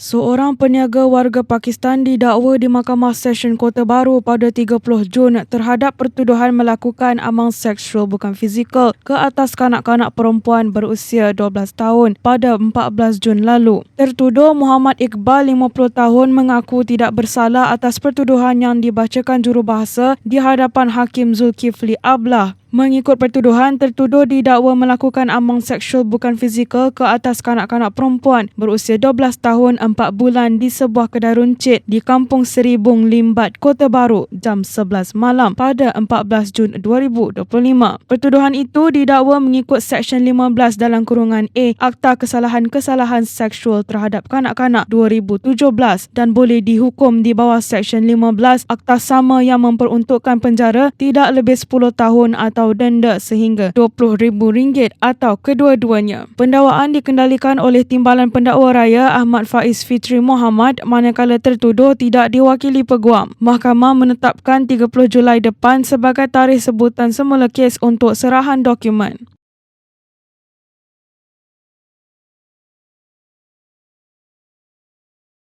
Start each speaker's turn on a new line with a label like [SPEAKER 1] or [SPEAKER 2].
[SPEAKER 1] Seorang peniaga warga Pakistan didakwa di Mahkamah Session Kota Baru pada 30 Jun terhadap pertuduhan melakukan amang seksual bukan fizikal ke atas kanak-kanak perempuan berusia 12 tahun pada 14 Jun lalu. Tertuduh Muhammad Iqbal 50 tahun mengaku tidak bersalah atas pertuduhan yang dibacakan jurubahasa di hadapan Hakim Zulkifli Ablah. Mengikut pertuduhan, tertuduh didakwa melakukan amang seksual bukan fizikal ke atas kanak-kanak perempuan berusia 12 tahun 4 bulan di sebuah kedai runcit di Kampung Seribung Limbat, Kota Baru jam 11 malam pada 14 Jun 2025. Pertuduhan itu didakwa mengikut Seksyen 15 dalam kurungan A Akta Kesalahan-Kesalahan Seksual Terhadap Kanak-Kanak 2017 dan boleh dihukum di bawah Seksyen 15 Akta sama yang memperuntukkan penjara tidak lebih 10 tahun atau atau denda sehingga RM20,000 atau kedua-duanya. Pendakwaan dikendalikan oleh Timbalan Pendakwa Raya Ahmad Faiz Fitri Muhammad manakala tertuduh tidak diwakili peguam. Mahkamah menetapkan 30 Julai depan sebagai tarikh sebutan semula kes untuk serahan dokumen.